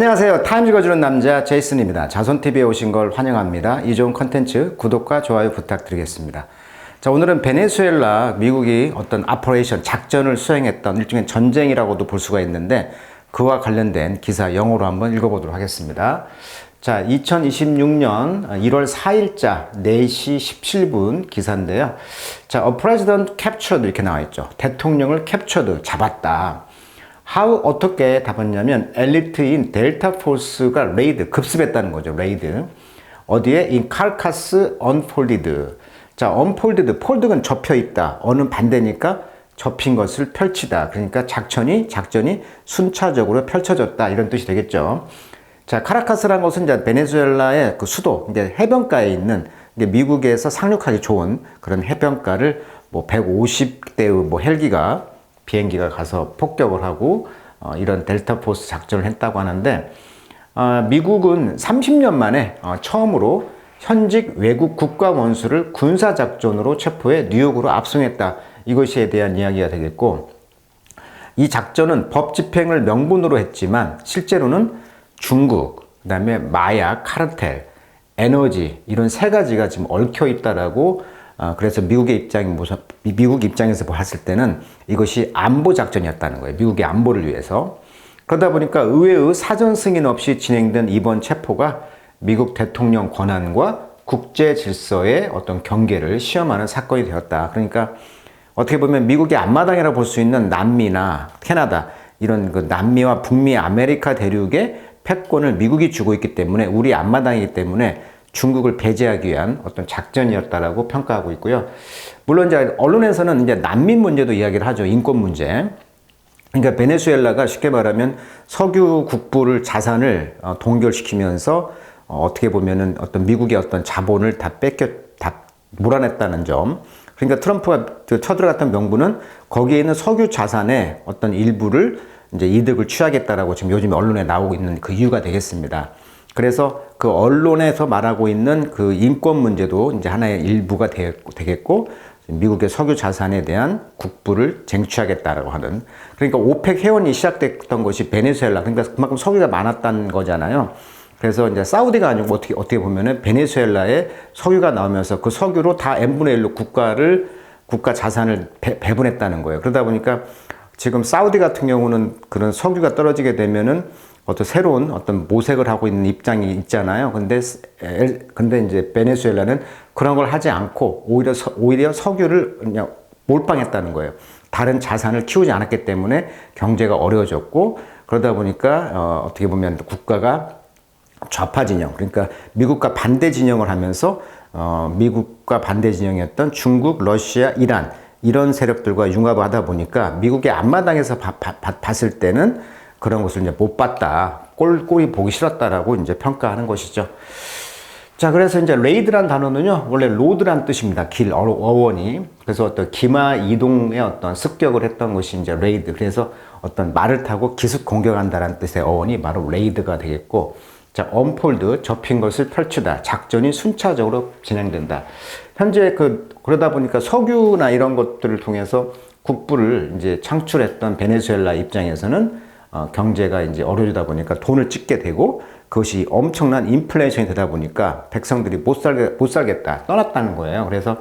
안녕하세요. 타임 읽어주는 남자 제이슨입니다. 자손TV에 오신 걸 환영합니다. 이 좋은 컨텐츠 구독과 좋아요 부탁드리겠습니다. 자, 오늘은 베네수엘라 미국이 어떤 아퍼레이션 작전을 수행했던 일종의 전쟁이라고도 볼 수가 있는데 그와 관련된 기사 영어로 한번 읽어보도록 하겠습니다. 자, 2026년 1월 4일자 4시 17분 기사인데요. 자, a president captured 이렇게 나와 있죠. 대통령을 captured 잡았다. How 어떻게 답했냐면 엘리트인 델타 포스가 레이드 급습했다는 거죠. 레이드. 어디에 in carcass unfolded. 자, unfolded 폴드는 접혀 있다. 어는 반대니까 접힌 것을 펼치다. 그러니까 작전이 작전이 순차적으로 펼쳐졌다. 이런 뜻이 되겠죠. 자, 카라카스라는 것은 이제 베네수엘라의 그 수도, 이제 해변가에 있는 이게 미국에서 상륙하기 좋은 그런 해변가를 뭐 150대의 뭐 헬기가 비행기가 가서 폭격을 하고 어, 이런 델타 포스 작전을 했다고 하는데 어, 미국은 30년 만에 어, 처음으로 현직 외국 국가 원수를 군사 작전으로 체포해 뉴욕으로 압송했다. 이것에 대한 이야기가 되겠고 이 작전은 법 집행을 명분으로 했지만 실제로는 중국, 그다음에 마약, 카르텔, 에너지 이런 세 가지가 지금 얽혀 있다라고 어, 그래서 미국의 입장이 미국 입장에서 봤을 때는 이것이 안보 작전이었다는 거예요. 미국의 안보를 위해서. 그러다 보니까 의회의 사전 승인 없이 진행된 이번 체포가 미국 대통령 권한과 국제 질서의 어떤 경계를 시험하는 사건이 되었다. 그러니까 어떻게 보면 미국의 앞마당이라고 볼 수 있는 남미나 캐나다 이런 그 남미와 북미 아메리카 대륙의 패권을 미국이 주고 있기 때문에 우리 앞마당이기 때문에 중국을 배제하기 위한 어떤 작전이었다라고 평가하고 있고요. 물론 이제 언론에서는 이제 난민 문제도 이야기를 하죠. 인권 문제. 그러니까 베네수엘라가 쉽게 말하면 석유 국부를 자산을 어, 동결시키면서 어, 어떻게 보면은 어떤 미국의 어떤 자본을 다 뺏겨 다 몰아냈다는 점. 그러니까 트럼프가 그 쳐들어갔던 명분은 거기에 있는 석유 자산의 어떤 일부를 이제 이득을 취하겠다라고 지금 요즘 언론에 나오고 있는 그 이유가 되겠습니다. 그래서 그 언론에서 말하고 있는 그 인권 문제도 이제 하나의 일부가 되겠고 미국의 석유 자산에 대한 국부를 쟁취하겠다라고 하는 그러니까 오펙 회원이 시작됐던 것이 베네수엘라 그러니까 그만큼 석유가 많았다는 거잖아요. 그래서 이제 사우디가 아니고 어떻게 어떻게 보면은 베네수엘라에 석유가 나오면서 그 석유로 다 n분의 1로 국가를 국가 자산을 배, 배분했다는 거예요. 그러다 보니까 지금 사우디 같은 경우는 그런 석유가 떨어지게 되면은 어떤 새로운 어떤 모색을 하고 있는 입장이 있잖아요. 근데 근데 이제 베네수엘라는 그런 걸 하지 않고 오히려 서, 오히려 석유를 그냥 몰빵했다는 거예요. 다른 자산을 키우지 않았기 때문에 경제가 어려워졌고 그러다 보니까 어, 어떻게 보면 국가가 좌파 진영 그러니까 미국과 반대 진영을 하면서 어, 미국과 반대 진영이었던 중국, 러시아, 이란 이런 세력들과 융합을 하다 보니까 미국의 앞마당에서 바, 바, 봤을 때는 그런 것을 이제 못 봤다. 꼴, 꼴이 보기 싫었다라고 이제 평가하는 것이죠. 자, 그래서 이제 레이드란 단어는요, 원래 로드란 뜻입니다. 길, 어 원이. 그래서 어떤 기마 이동의 어떤 습격을 했던 것이 이제 레이드. 그래서 어떤 말을 타고 기습 공격한다는 뜻의 어원이 바로 레이드가 되겠고, 자, 언폴드, 접힌 것을 펼치다. 작전이 순차적으로 진행된다. 현재 그, 그러다 보니까 석유나 이런 것들을 통해서 국부를 이제 창출했던 베네수엘라 입장에서는 어, 경제가 이제 어려지다 보니까 돈을 찍게 되고 그것이 엄청난 인플레이션이 되다 보니까 백성들이 못 살게 못 살겠다 떠났다는 거예요. 그래서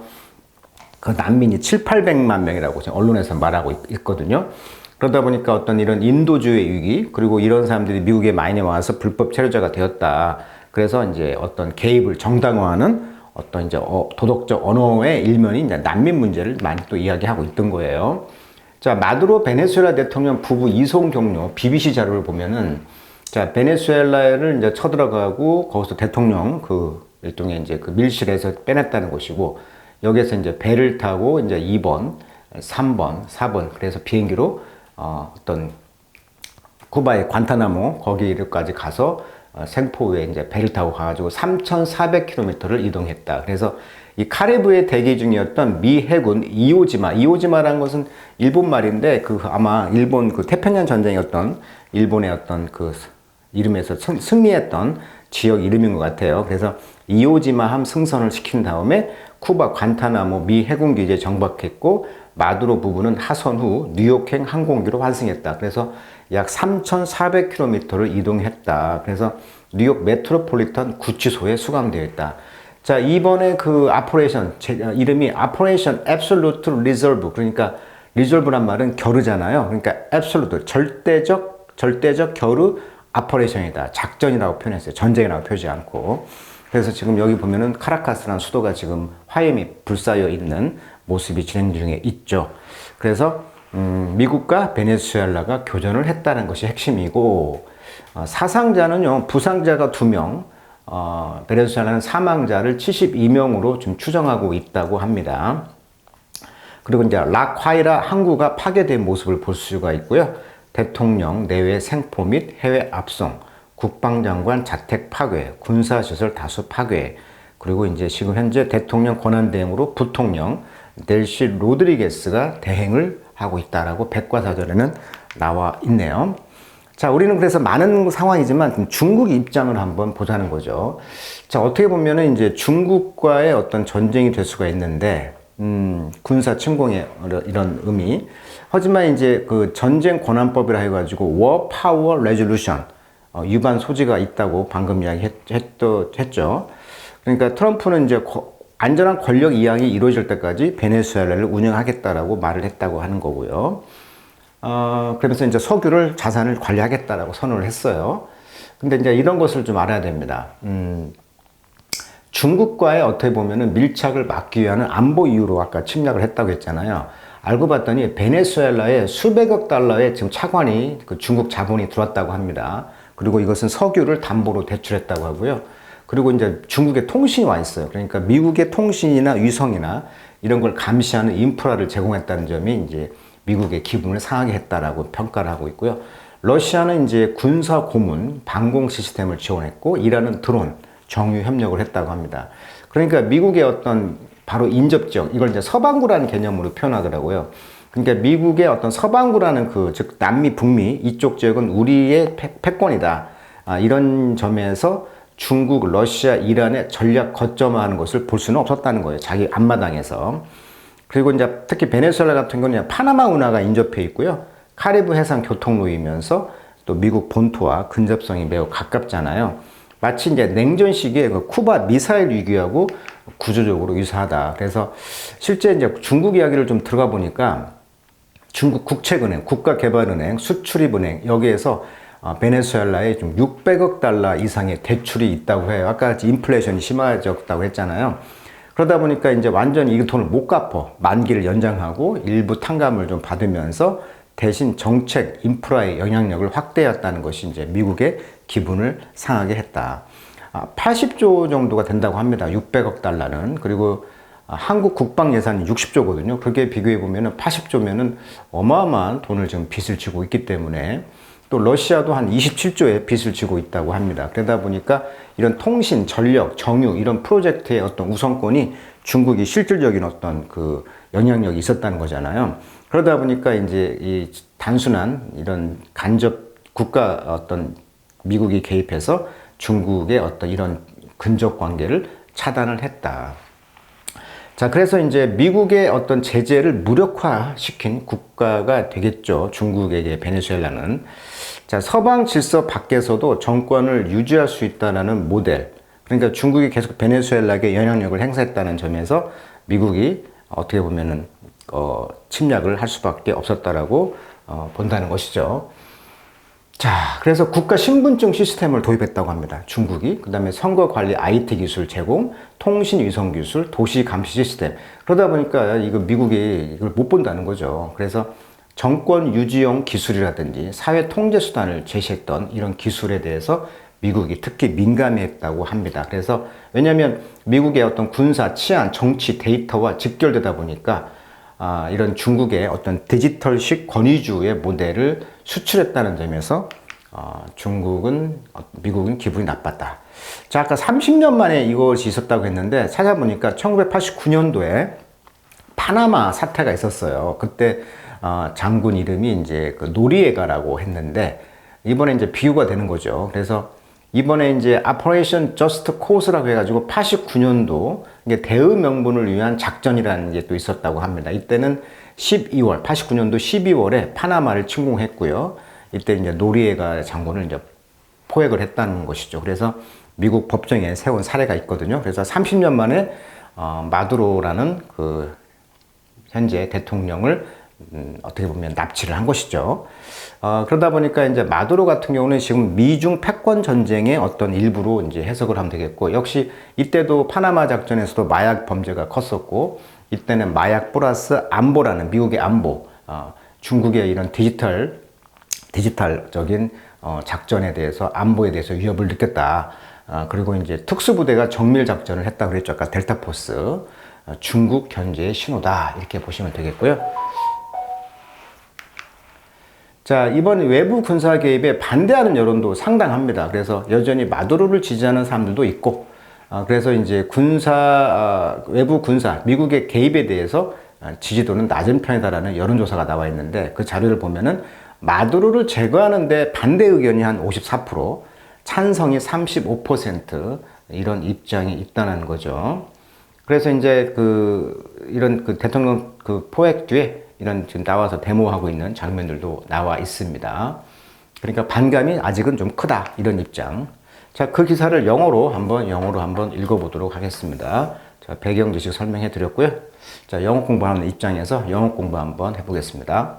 그 난민이 7, 800만 명이라고 지금 언론에서 말하고 있, 거든요 그러다 보니까 어떤 이런 인도주의 위기 그리고 이런 사람들이 미국에 많이 와서 불법 체류자가 되었다. 그래서 이제 어떤 개입을 정당화하는 어떤 이제 어, 도덕적 언어의 일면이 이제 난민 문제를 많이 또 이야기하고 있던 거예요. 자, 마두로 베네수엘라 대통령 부부 이송 경로 BBC 자료를 보면은 자, 베네수엘라를 이제 쳐들어가고 거기서 대통령 그 일종의 이제 그 밀실에서 빼냈다는 것이고 여기에서 이제 배를 타고 이제 2번, 3번, 4번 그래서 비행기로 어, 어떤 쿠바의 관타나모 거기까지 가서 어, 생포에 이제 배를 타고 가가지고 3,400km를 이동했다. 그래서 이 카리브해 대기 중이었던 미 해군 이오지마, 이오지마라는 것은 일본 말인데 그 아마 일본 그 태평양 전쟁이었던 일본의 어떤 그 이름에서 승 리했던 지역 이름인 것 같아요. 그래서 이오지마 함 승선을 시킨 다음에 쿠바 관타나모 미 해군 기지에 정박했고 마두로 부부는 하선 후 뉴욕행 항공기로 환승했다. 그래서 약 3,400km를 이동했다. 그래서 뉴욕 메트로폴리탄 구치소에 수감되어 있다. 자, 이번에 그 아퍼레이션, 이름이 아퍼레이션 앱솔루트 리저브. 그러니까 리졸브란 말은 겨루잖아요. 그러니까 앱솔루트, 절대적, 절대적 겨루 아퍼레이션이다. 작전이라고 표현했어요. 전쟁이라고 표지 않고. 그래서 지금 여기 보면은 카라카스라는 수도가 지금 화염이 불사여 있는 모습이 진행 중에 있죠. 그래서 음, 미국과 베네수엘라가 교전을 했다는 것이 핵심이고 어, 사상자는요 부상자가 두 명, 어, 베네수엘라는 사망자를 72명으로 좀 추정하고 있다고 합니다. 그리고 이제 라콰이라 항구가 파괴된 모습을 볼 수가 있고요. 대통령 내외 생포 및 해외 압송, 국방장관 자택 파괴, 군사시설 다수 파괴, 그리고 이제 지금 현재 대통령 권한대행으로 부통령 델시 로드리게스가 대행을 하고 있다라고 백과사전에는 나와 있네요. 자, 우리는 그래서 많은 상황이지만 중국 입장을 한번 보자는 거죠. 자, 어떻게 보면은 이제 중국과의 어떤 전쟁이 될 수가 있는데, 음, 군사 침공의 이런 의미. 하지만 이제 그 전쟁 권한법이라 해가지고 War Power Resolution, 어, 위반 소지가 있다고 방금 이야기했죠. 그러니까 트럼프는 이제 안전한 권력 이양이 이루어질 때까지 베네수엘라를 운영하겠다라고 말을 했다고 하는 거고요. 어, 그러면서 이제 석유를 자산을 관리하겠다라고 선언을 했어요. 근데 이제 이런 것을 좀 알아야 됩니다. 음, 중국과의 어떻게 보면은 밀착을 막기 위한 안보 이유로 아까 침략을 했다고 했잖아요. 알고 봤더니 베네수엘라에 수백억 달러의 지금 차관이 그 중국 자본이 들어왔다고 합니다. 그리고 이것은 석유를 담보로 대출했다고 하고요. 그리고 이제 중국에 통신이 와 있어요. 그러니까 미국의 통신이나 위성이나 이런 걸 감시하는 인프라를 제공했다는 점이 이제 미국의 기분을 상하게 했다라고 평가를 하고 있고요. 러시아는 이제 군사 고문, 방공 시스템을 지원했고 이라는 드론, 정유 협력을 했다고 합니다. 그러니까 미국의 어떤 바로 인접적 이걸 이제 서방구라는 개념으로 표현하더라고요. 그러니까 미국의 어떤 서방구라는 그 즉 남미 북미 이쪽 지역은 우리의 패 권이다. 아, 이런 점에서 중국, 러시아, 이란의 전략 거점화하는 것을 볼 수는 없었다는 거예요. 자기 앞마당에서. 그리고 이제 특히 베네수엘라 같은 경우는 파나마 운하가 인접해 있고요. 카리브 해상 교통로이면서 또 미국 본토와 근접성이 매우 가깝잖아요. 마치 이제 냉전 시기에 그 쿠바 미사일 위기하고 구조적으로 유사하다. 그래서 실제 이제 중국 이야기를 좀 들어가 보니까 중국 국책은행, 국가개발은행, 수출입은행 여기에서 어, 베네수엘라에 좀 600억 달러 이상의 대출이 있다고 해요. 아까 인플레이션이 심해졌다고 했잖아요. 그러다 보니까 이제 완전히 이 돈을 못 갚어 만기를 연장하고 일부 탕감을 좀 받으면서 대신 정책 인프라의 영향력을 확대했다는 것이 이제 미국의 기분을 상하게 했다. 80조 아, 정도가 된다고 합니다. 600억 달러는. 그리고 아, 한국 국방 예산이 60조거든요. 그게 비교해 보면은 80조면은 어마어마한 돈을 지금 빚을 지고 있기 때문에 또 러시아도 한 27조의 빚을 지고 있다고 합니다. 그러다 보니까 이런 통신, 전력, 정유 이런 프로젝트의 어떤 우선권이 중국이 실질적인 어떤 그 영향력이 있었다는 거잖아요. 그러다 보니까 이제 이 단순한 이런 간접 국가 어떤 미국이 개입해서 중국의 어떤 이런 근접 관계를 차단을 했다. 자, 그래서 이제 미국의 어떤 제재를 무력화시킨 국가가 되겠죠. 중국에게 베네수엘라는. 자, 서방 질서 밖에서도 정권을 유지할 수 있다는 모델. 그러니까 중국이 계속 베네수엘라에게 영향력을 행사했다는 점에서 미국이 어떻게 보면은, 어, 침략을 할 수밖에 없었다라고, 어, 본다는 것이죠. 자, 그래서 국가 신분증 시스템을 도입했다고 합니다. 중국이. 그 다음에 선거 관리 IT 기술 제공, 통신 위성 기술, 도시 감시 시스템. 그러다 보니까 이거 미국이 이걸 못 본다는 거죠. 그래서 정권 유지용 기술이라든지 사회 통제 수단을 제시했던 이런 기술에 대해서 미국이 특히 민감했다고 합니다. 그래서 왜냐하면 미국의 어떤 군사, 치안, 정치, 데이터와 직결되다 보니까 아, 이런 중국의 어떤 디지털식 권위주의 모델을 수출했다는 점에서 어, 중국은 어, 미국은 기분이 나빴다. 자 아까 30년 만에 이것이 있었다고 했는데 찾아보니까 1989년도에 파나마 사태가 있었어요. 그때 어, 장군 이름이 이제 그 노리에가라고 했는데 이번에 이제 비유가 되는 거죠. 그래서 이번에 이제 아퍼레이션 저스트 코스라고 해가지고 89년도 이게 대의 명분을 위한 작전이라는 게 또 있었다고 합니다. 이때는 12월, 89년도 12월에 파나마를 침공했고요. 이때 이제 노리에가 장군을 이제 포획을 했다는 것이죠. 그래서 미국 법정에 세운 사례가 있거든요. 그래서 30년 만에 어, 마두로라는 그 현재 대통령을 음, 어떻게 보면 납치를 한 것이죠. 어, 그러다 보니까 이제 마두로 같은 경우는 지금 미중 패권 전쟁의 어떤 일부로 이제 해석을 하면 되겠고, 역시 이때도 파나마 작전에서도 마약 범죄가 컸었고, 이때는 마약 플러스 안보라는 미국의 안보, 어, 중국의 이런 디지털 디지털적인 어, 작전에 대해서 안보에 대해서 위협을 느꼈다. 어, 그리고 이제 특수부대가 정밀 작전을 했다 그랬죠. 아까 델타 포스. 어, 중국 견제의 신호다. 이렇게 보시면 되겠고요. 자, 이번 외부 군사 개입에 반대하는 여론도 상당합니다. 그래서 여전히 마두로를 지지하는 사람들도 있고, 어, 그래서 이제 군사, 어, 외부 군사, 미국의 개입에 대해서 어, 지지도는 낮은 편이다라는 여론조사가 나와 있는데 그 자료를 보면은 마두로를 제거하는데 반대 의견이 한 54%, 찬성이 35% 이런 입장이 있다는 거죠. 그래서 이제 그 이런 그 대통령 그 포획 뒤에 이런 지금 나와서 데모하고 있는 장면들도 나와 있습니다. 그러니까 반감이 아직은 좀 크다 이런 입장. 자, 그 기사를 영어로 한번 영어로 한번 읽어보도록 하겠습니다. 자, 배경 지식 설명해 드렸고요. 자, 영어 공부하는 입장에서 영어 공부 한번 해보겠습니다.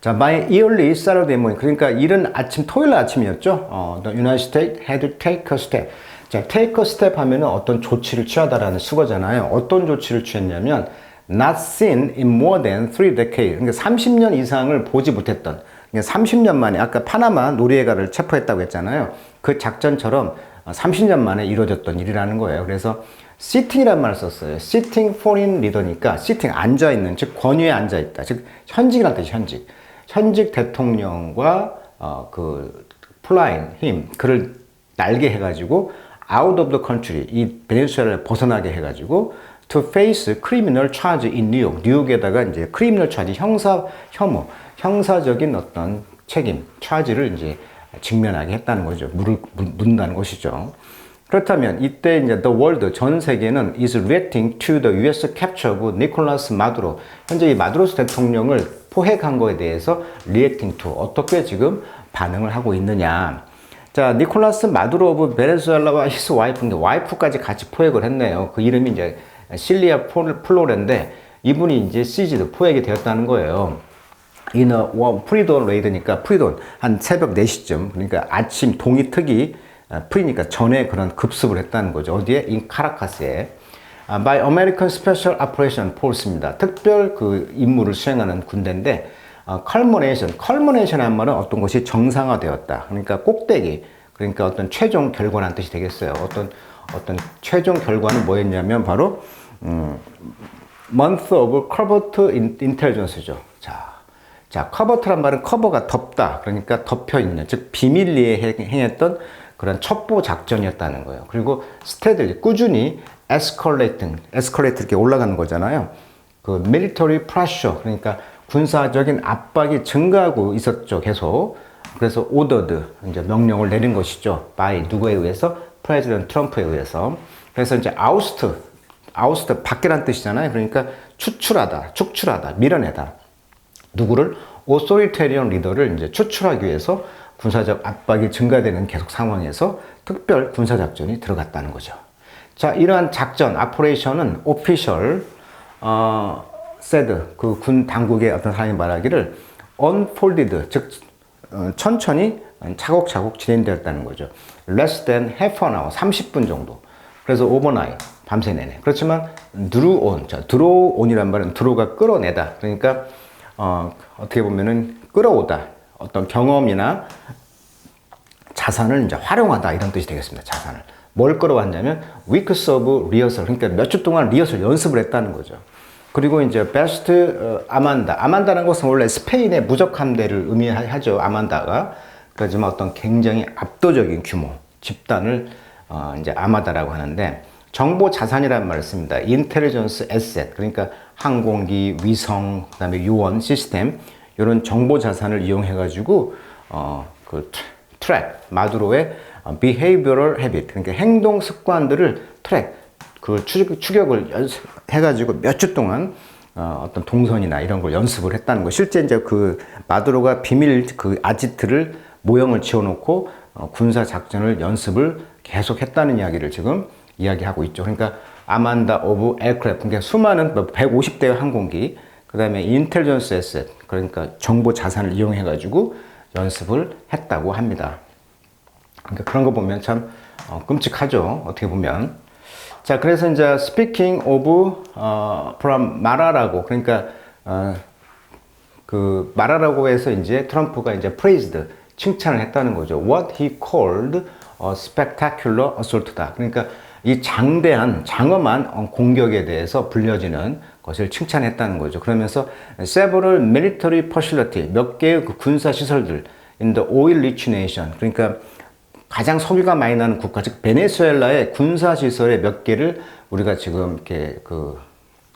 자, my early Saturday morning. 그러니까 이른 아침, 토요일 아침이었죠. 어, the United States had to take a step. 자, take a step 하면은 어떤 조치를 취하다라는 수거잖아요. 어떤 조치를 취했냐면, not seen in more than three decades. 그러니까 30년 이상을 보지 못했던, 그러니까 30년 만에, 아까 파나마 노리에가를 체포했다고 했잖아요. 그 작전처럼 30년 만에 이루어졌던 일이라는 거예요. 그래서 sitting이란 말을 썼어요. sitting foreign leader니까 sitting 앉아 있는, 즉 권위에 앉아 있다. 즉 현직이란 뜻이 현직. 현직 대통령과 어, 그 플라인 힘 그를 날게 해가지고 out of the country 이 베네수엘라를 벗어나게 해가지고 to face criminal charge in New 뉴욕에다가 이제 criminal charge 형사 혐오 형사적인 어떤 책임 차지를 이제 직면하게 했다는 거죠 물을 묻는다는 것이죠. 그렇다면 이때 이제 the world 전 세계는 is reacting to the U.S. capture of 니콜라스 마두로 현재 이 마두로스 대통령을 포획한 거에 대해서 reacting to 어떻게 지금 반응을 하고 있느냐. 자, 니콜라스 마두로 오브 베네수엘라와 히스 와이프인데 와이프까지 같이 포획을 했네요. 그 이름이 이제 실리아 플로렌데 이분이 이제 시즈드 포획이 되었다는 거예요. 이너 원 프리돈 레이드니까 프리돈 한 새벽 4시쯤 그러니까 아침 동이 특이 프리니까 전에 그런 급습을 했다는 거죠. 어디에? 인 카라카스에. 아, by American Special Operation Force입니다. 특별 그 임무를 수행하는 군대인데, 어, culmination, culmination 한 말은 어떤 것이 정상화되었다. 그러니까 꼭대기, 그러니까 어떤 최종 결과라는 뜻이 되겠어요. 어떤, 어떤 최종 결과는 뭐였냐면 바로, 음, month of covert intelligence죠. 자, 자, covert란 말은 커버가 덮다. 그러니까 덮여 있는, 즉, 비밀리에 행했던 그런 첩보 작전이었다는 거예요. 그리고 스테들 꾸준히 에스컬레이팅, 에스컬레이트 이렇게 올라가는 거잖아요. 그 military pressure 그러니까 군사적인 압박이 증가하고 있었죠, 계속. 그래서 오더드 이제 명령을 내린 것이죠. by 누구에 의해서? 프레지던트 트럼프에 의해서. 그래서 이제 아우스트, 아우스트 밖이란 뜻이잖아요. 그러니까 추출하다, 축출하다, 밀어내다. 누구를 오소리테리언 리더를 이제 추출하기 위해서 군사적 압박이 증가되는 계속 상황에서 특별 군사작전이 들어갔다는 거죠. 자, 이러한 작전, 아포레이션은 오피셜, 어, 세드, 그 군 당국의 어떤 사람이 말하기를 unfolded, 즉, 어, 천천히 차곡차곡 진행되었다는 거죠. less than half an hour, 30분 정도. 그래서 overnight, 밤새 내내. 그렇지만, drew on, 자, draw on이란 말은 draw가 끌어내다. 그러니까, 어, 어떻게 보면은 끌어오다. 어떤 경험이나 자산을 이제 활용하다 이런 뜻이 되겠습니다. 자산을. 뭘 끌어왔냐면 weeks of rehearsal 그러니까 몇 주 동안 리허설 연습을 했다는 거죠. 그리고 이제 best 어, 아만다. 아만다는 것은 원래 스페인의 무적 함대를 의미하죠. 아만다가. 그렇지만 어떤 굉장히 압도적인 규모 집단을 어, 이제 아마다라고 하는데 정보 자산이라는 말을 씁니다. 인텔리전스 에셋 그러니까 항공기, 위성, 그다음에 유원 시스템 이런 정보 자산을 이용해 가지고 어 그 트랙 마두로의 behavioral habit 그러니까 행동 습관들을 트랙 그 추적, 추격을 해가지고 몇 주 동안 어, 어떤 동선이나 이런 걸 연습을 했다는 거. 실제 이제 그 마두로가 비밀 그 아지트를 모형을 지어놓고 어, 군사 작전을 연습을 계속 했다는 이야기를 지금 이야기하고 있죠. 그러니까 아만다 오브 에어크래프트, 그러니까 수많은 150대의 항공기, 그 다음에 인텔리전스 에셋, 그러니까 정보 자산을 이용해가지고 연습을 했다고 합니다. 그러니까 그런 거 보면 참 어, 끔찍하죠. 어떻게 보면. 자, 그래서 이제 speaking of 어, 마라라고 그러니까 어, 그 마라라고 해서 이제 트럼프가 이제 praised 칭찬을 했다는 거죠. What he called a spectacular assault다. 그러니까 이 장대한 장엄한 어, 공격에 대해서 불려지는 것을 칭찬했다는 거죠. 그러면서 several military facility 몇 개의 그 군사 시설들 in the oil rich nation 그러니까 가장 석유가 많이 나는 국가 즉 베네수엘라의 군사 시설의 몇 개를 우리가 지금 이렇게 그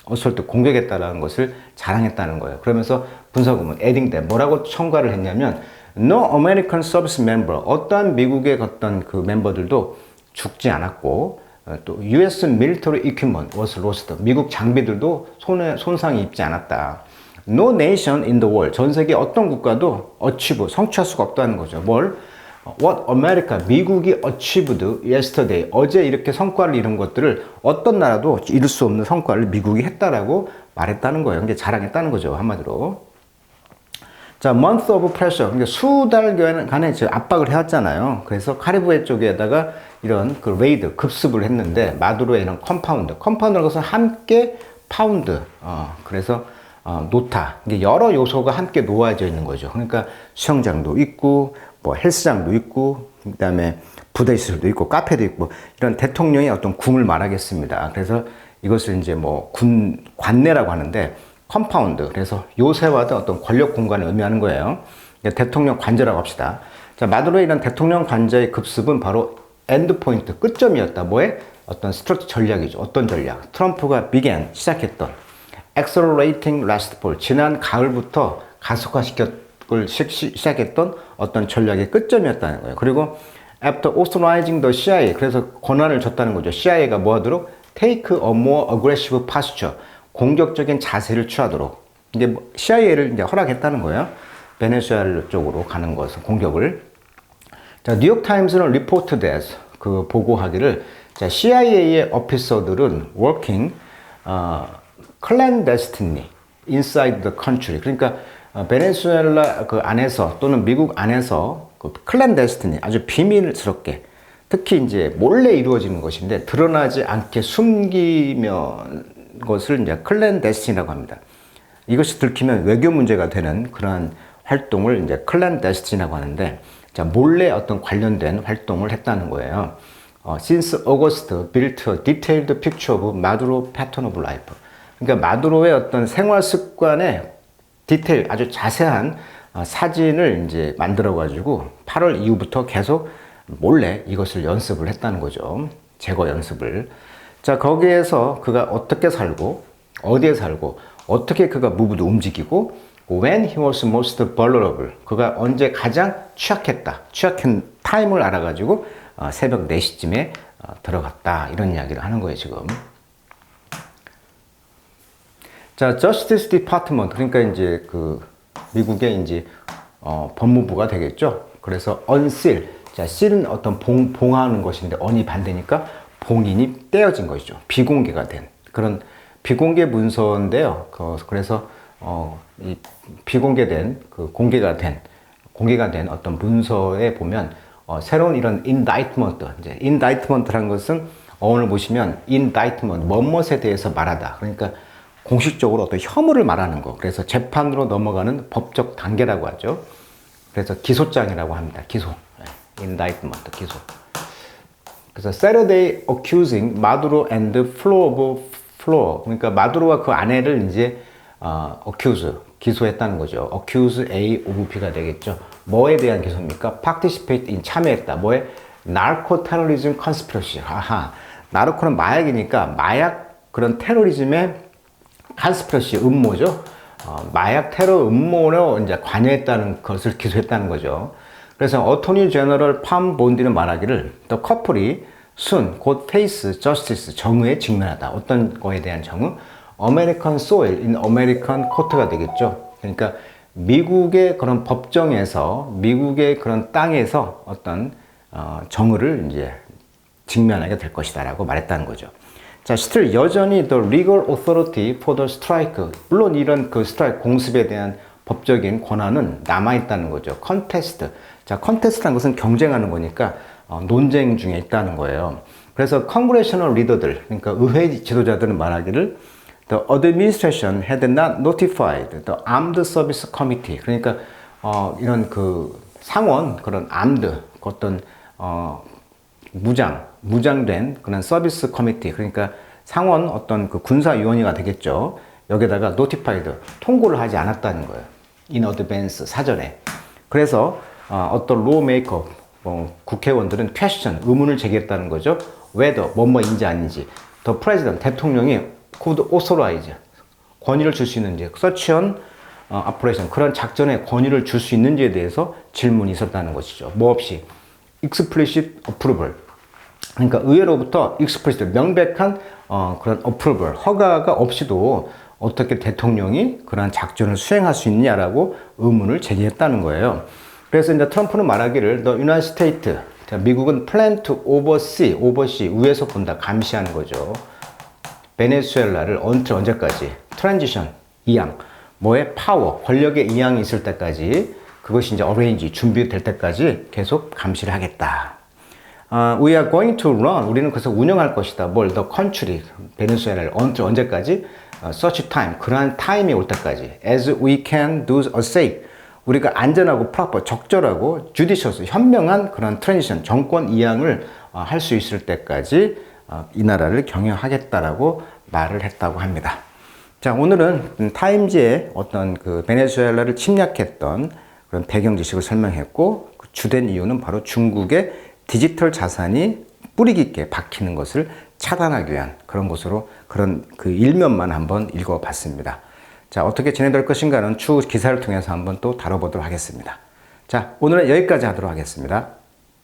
어설트 공격했다라는 것을 자랑했다는 거예요. 그러면서 분석은 에딩 때 뭐라고 첨가를 했냐면 No American Service Member 어떠한 미국의 어떤 그 멤버들도 죽지 않았고 어, 또 U.S. Military Equipment was lost 미국 장비들도 손해 손상이 입지 않았다. No nation in the world 전 세계 어떤 국가도 achieve 성취할 수가 없다는 거죠. 뭘 What America 미국이 achieved yesterday 어제 이렇게 성과를 이룬 것들을 어떤 나라도 이룰 수 없는 성과를 미국이 했다라고 말했다는 거예요. 이게 자랑했다는 거죠 한마디로. 자, month of pressure. 그러니까 수달간에 압박을 해왔잖아요. 그래서 카리브해 쪽에다가 이런 그 레이드, 급습을 했는데, 마두로에 있는 컴파운드. 컴파운드라는 것은 함께 파운드. 어, 그래서, 어, 노타. 이게 여러 요소가 함께 놓아져 있는 거죠. 그러니까 수영장도 있고, 뭐 헬스장도 있고, 그 다음에 부대시설도 있고, 카페도 있고, 이런 대통령의 어떤 궁을 말하겠습니다. 그래서 이것을 이제 뭐 군, 관내라고 하는데, 컴파운드. 그래서 요새와도 어떤 권력 공간을 의미하는 거예요. 대통령 관저라고 합시다. 자, 마두로의 이런 대통령 관저의 급습은 바로 엔드 포인트, 끝점이었다. 뭐에? 어떤 스트레트 전략이죠. 어떤 전략? 트럼프가 began, 시작했던 accelerating last fall, 지난 가을부터 가속화시켰을 시작했던 어떤 전략의 끝점이었다는 거예요. 그리고 after authorizing the CIA, 그래서 권한을 줬다는 거죠. CIA가 뭐 하도록? take a more aggressive posture, 공격적인 자세를 취하도록 이제 뭐 CIA를 이제 허락했다는 거예요. 베네수엘라 쪽으로 가는 것은 공격을. 자, 뉴욕 타임스는 리포트 데스 그 보고하기를 자, CIA의 오피서들은 working 어, clandestiny inside the country. 그러니까 어, 베네수엘라 그 안에서 또는 미국 안에서 그 clandestiny 아주 비밀스럽게 특히 이제 몰래 이루어지는 것인데 드러나지 않게 숨기면 것을 이제 클랜데스틴이라고 합니다. 이것이 들키면 외교 문제가 되는 그러한 활동을 이제 클랜데스틴이라고 하는데 자, 몰래 어떤 관련된 활동을 했다는 거예요. 어, since August built a detailed picture of Maduro pattern of life. 그러니까 마두로의 어떤 생활 습관의 디테일 아주 자세한 어, 사진을 이제 만들어 가지고 8월 이후부터 계속 몰래 이것을 연습을 했다는 거죠. 제거 연습을. 자, 거기에서 그가 어떻게 살고, 어디에 살고, 어떻게 그가 무브도 움직이고, when he was most vulnerable, 그가 언제 가장 취약했다, 취약한 타임을 알아가지고 어, 새벽 4시쯤에 어, 들어갔다. 이런 이야기를 하는 거예요, 지금. 자, Justice Department, 그러니까 이제 그 미국의 이제 어, 법무부가 되겠죠. 그래서 unseal, 자, seal은 어떤 봉, 봉하는 것인데 언이 반대니까 봉인이 떼어진 것이죠. 비공개가 된 그런 비공개 문서인데요. 그, 그래서 어, 이 비공개된 그 공개가 된 공개가 된 어떤 문서에 보면 어, 새로운 이런 indictment, 이제 indictment라는 것은 어원을 보시면 indictment, 뭐뭇에 대해서 말하다. 그러니까 공식적으로 어떤 혐의를 말하는 거. 그래서 재판으로 넘어가는 법적 단계라고 하죠. 그래서 기소장이라고 합니다. 기소. indictment, 기소. 그래서 Saturday accusing 마두로 and flow of floor. 그러니까 마두로와 그 아내를 이제 어, accuse 기소했다는 거죠. accuse A of B가 되겠죠. 뭐에 대한 기소입니까? participate in 참여했다. 뭐에? narco terrorism conspiracy. 아하. 나르코는 마약이니까 마약 그런 테러리즘의 conspiracy 음모죠. 어, 마약 테러 음모로 이제 관여했다는 것을 기소했다는 거죠. 그래서 어토니 제너럴 팜 본디는 말하기를 더 커플이 soon 곧 face justice 정의에 직면하다. 어떤 거에 대한 정의? American soil in American court가 되겠죠. 그러니까 미국의 그런 법정에서 미국의 그런 땅에서 어떤 어, 정의를 이제 직면하게 될 것이다라고 말했다는 거죠. 자, still 여전히 the legal authority for the strike. 물론 이런 그 스트라이크 공습에 대한 법적인 권한은 남아 있다는 거죠. contest. 자, contest라는 것은 경쟁하는 거니까 어, 논쟁 중에 있다는 거예요. 그래서 congressional leader들, 그러니까 의회 지도자들은 말하기를 the administration had not notified the armed service committee. 그러니까 어, 이런 그 상원 그런 armed 어떤 어, 무장, 무장된 그런 서비스 커미티, 그러니까 상원 어떤 그 군사위원회가 되겠죠. 여기다가 노티파이드, 통고를 하지 않았다는 거예요. in advance, 사전에. 그래서 어, 어떤 로 메이커, 뭐 국회의원들은 퀘스천, 의문을 제기했다는 거죠. whether, 뭐뭐인지 아닌지. 더 프레지던, 대통령이 could authorize, 권위를 줄 수 있는지, such an 어, operation, 그런 작전에 권위를 줄 수 있는지에 대해서 질문이 있었다는 것이죠. 뭐 없이. explicit approval. 그러니까 의회로부터 explicit 명백한 어, 그런 approval 허가가 없이도 어떻게 대통령이 그러한 작전을 수행할 수 있냐라고 의문을 제기했다는 거예요. 그래서 이제 트럼프는 말하기를 United States 자, 미국은 plan to oversee, oversee 위에서 본다 감시하는 거죠. 베네수엘라를 언제 언제까지 트랜지션 이양 뭐의 파워 권력의 이양이 있을 때까지 그것이 이제 어레인지 준비될 때까지 계속 감시를 하겠다. 아, we are going to run. 우리는 그래서 운영할 것이다. 뭘 the country 베네수엘라를 언제 언제까지 어, such time 그러한 타임이 올 때까지 as we can do a safe 우리가 안전하고 proper 적절하고 judicious 현명한 그런 트랜지션 정권 이양을 어, 할수 있을 때까지 어, 이 나라를 경영하겠다라고 말을 했다고 합니다. 자, 오늘은 타임즈의 어떤 그 베네수엘라를 침략했던 그런 배경 지식을 설명했고 그 주된 이유는 바로 중국의 디지털 자산이 뿌리 깊게 박히는 것을 차단하기 위한 그런 것으로 그런 그 일면만 한번 읽어봤습니다. 자, 어떻게 진행될 것인가는 추후 기사를 통해서 한번 또 다뤄보도록 하겠습니다. 자, 오늘은 여기까지 하도록 하겠습니다.